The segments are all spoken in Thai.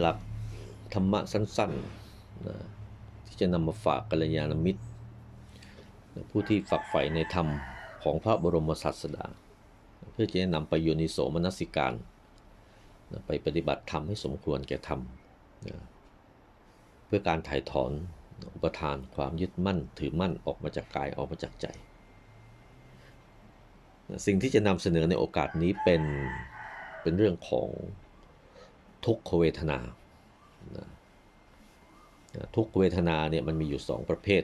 หลักธรรมะสั้นๆนะที่จะนำมาฝากกัลยาณมิตรนะผู้ที่ฝักใฝ่ในธรรมของพระบรมศาสดา เพื่อจะนำไปโยนิโสมนสิการนะไปปฏิบัติธรรมให้สมควรแก่ธรรมนะเพื่อการถ่ายถอนอุปทานความยึดมั่นถือมั่นออกมาจากกายออกมาจากใจนะสิ่งที่จะนำเสนอในโอกาสนี้เป็นเป็นเรื่องของ ทุกขเวทนาทุกขเวทนาเนี่ยมันมีอยู่สองประเภท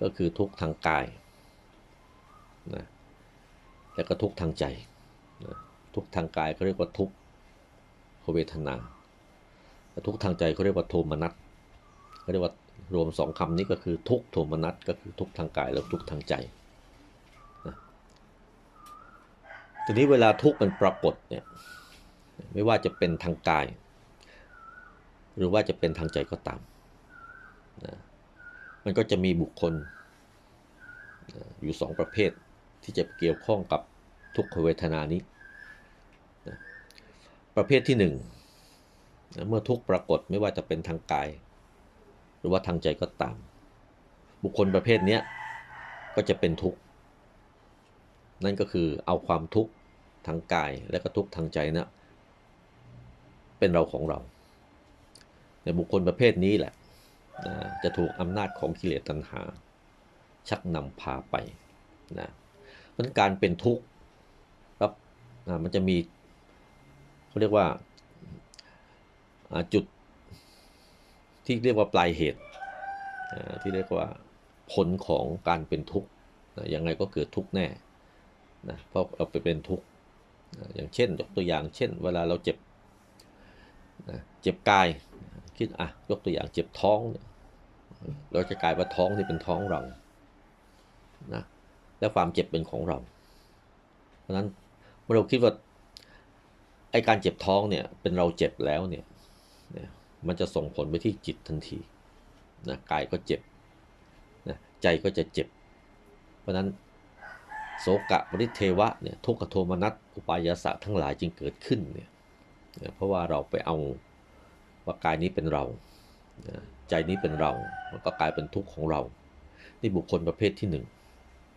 ก็คือทุกทางกายนะและก็ทุกทางใจนะทุกทางกายเขาเรียกว่าทุกขเวทนา ทุกทางใจเขาเรียกว่าโทมนัสเขาเรียกว่ารวมสองคำนี้ก็คือทุกโทมนัสก็คือทุกทางกายและทุกทางใจนะทีนี้เวลาทุกข์มันปรากฏเนี่ย ไม่ว่าจะเป็นทางกาย หรือว่าจะเป็นทางใจก็ตามนะมันก็จะมีบุคคลนะอยู่สองประเภทที่จะเกี่ยวข้องกับทุกขเวทนานี้นะประเภทที่หนึ่งนะเมื่อทุกปรากฏไม่ว่าจะเป็นทางกาย หรือว่าทางใจก็ตาม บุคคลประเภทนี้ก็จะเป็นทุกข์นั่นก็คือเอาความทุกข์ทางกายและก็ทุกข์ทางใจนะ เป็นเราของเราในบุคคลประเภทนี้แหละนะจะถูกอำนาจของกิเลสตัณหา ชักนำพาไปนะเพราะการเป็นทุกข์ครับนะมันจะมีเขาเรียกว่าจุดที่เรียกว่าปลายเหตุที่เรียกว่าผลของการเป็นทุกข์ยังไงก็เกิดทุกข์แน่นะเพราะเราไปเป็นทุกข์อย่างเช่นยกตัวอย่างเช่น เวลาเราเจ็บ นะเจ็บกาย คิดอะยกตัวอย่างเจ็บท้องเราจะกลายว่าท้องนี่เป็นท้องเรานะและความเจ็บเป็นของเรา เพราะนั้นเมื่อเราคิดว่าไอการเจ็บท้องเนี่ยเป็นเราเจ็บแล้วเนี่ยมันจะส่งผลไปที่จิตทันทีนะกายก็เจ็บนะใจก็จะเจ็บ เพราะนั้นโสกะปริเทวะเนี่ยทุกขโทมนัสอุปายาสะทั้งหลายจึงเกิดขึ้นเนี่ย เพราะว่าเราไปเอาว่ากายนี้เป็นเราใจนี้เป็นเรา มันก็กลายเป็นทุกข์ของเรา นี่บุคคลประเภทที่หนึ่ง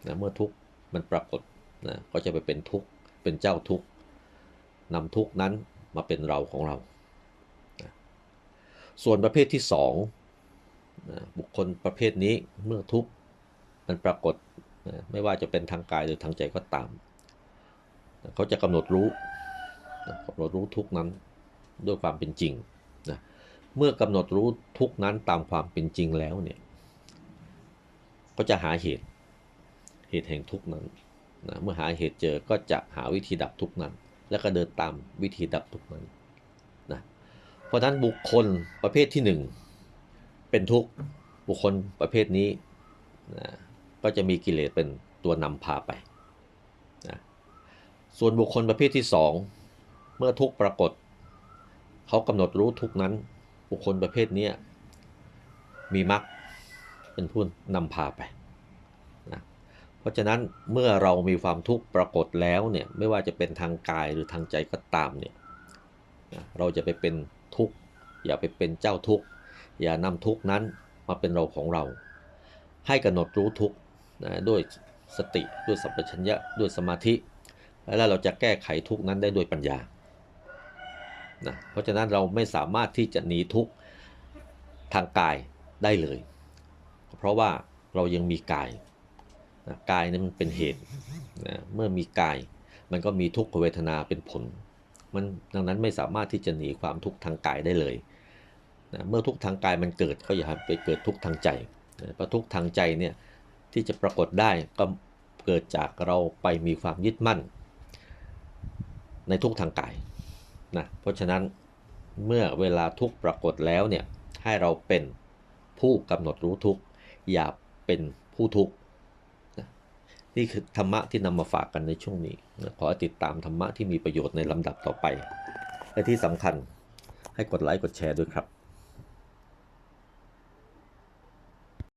นะเมื่อทุกข์มันปรากฏนะก็จะไปเป็นทุกข์ เป็นเจ้าทุกข์นำทุกข์นั้นมาเป็นเราของเรานะส่วนประเภทที่สองนะบุคคลประเภทนี้เมื่อทุกข์มันปรากฏนะไม่ว่าจะเป็นทางกายหรือทางใจก็ตามนะเขาจะกำหนดรู้ นะกำหนดรู้ทุกนั้นด้วยความเป็นจริงนะเมื่อกำหนดรู้ทุกนั้นตามความเป็นจริงแล้วเนี่ยก็จะหาเหตุเหตุแห่งทุกนั้นนะเมื่อหาเหตุเจอก็จะหาวิธีดับทุกนั้น แล้วก็เดินตามวิธีดับทุกนั้นนะเพราะฉะนั้นบุคคลประเภทที่หนึ่งเป็นทุกบุคคลประเภทนี้นะก็จะมีกิเลสเป็นตัวนำพาไปนะส่วนบุคคลประเภทที่สอง เมื่อทุกปรากฏ เขากำหนดรู้ทุกนั้น บุคคลประเภทนี้มีมรรคเป็นผู้นำพาไปนะเพราะฉะนั้นเมื่อเรามีความทุกข์ปรากฏแล้วเนี่ยไม่ว่าจะเป็นทางกายหรือทางใจก็ตามเนี่ยนะเราจะไปเป็นทุกข์อย่าไปเป็นเจ้าทุกข์อย่านำทุกข์นั้นมาเป็นเราของเรา ให้กำหนดรู้ทุกข์นะด้วยสติด้วยสัมปชัญญะด้วยสมาธิ แล้วเราจะแก้ไขทุกข์นั้นได้ด้วยปัญญา นะเพราะฉะนั้นเราไม่สามารถที่จะหนีทุกข์ทางกายได้เลย เพราะว่าเรายังมีกายนะกายนั้นมันเป็นเหตุนะเมื่อมีกายมันก็มีทุกขเวทนาเป็นผล มันดังนั้นไม่สามารถที่จะหนีความทุกข์ทางกายได้เลยนะเมื่อทุกข์ทางกายมันเกิดก็อย่าไปเกิดทุกข์ทางใจนะเพราะทุกข์ทางใจเนี่ยที่จะปรากฏได้ก็เกิดจากเราไปมีความยึดมั่น ในทุกทางกาย นะเพราะฉะนั้นเมื่อเวลาทุกปรากฏแล้วเนี่ยให้เราเป็นผู้กำหนดรู้ทุกอย่าเป็นผู้ทุกนะนี่คือธรรมะที่นำมาฝากกันในช่วงนี้นะขอติดตามธรรมะที่มีประโยชน์ในลำดับต่อไป และที่สำคัญให้กดไลค์กดแชร์ด้วยครับ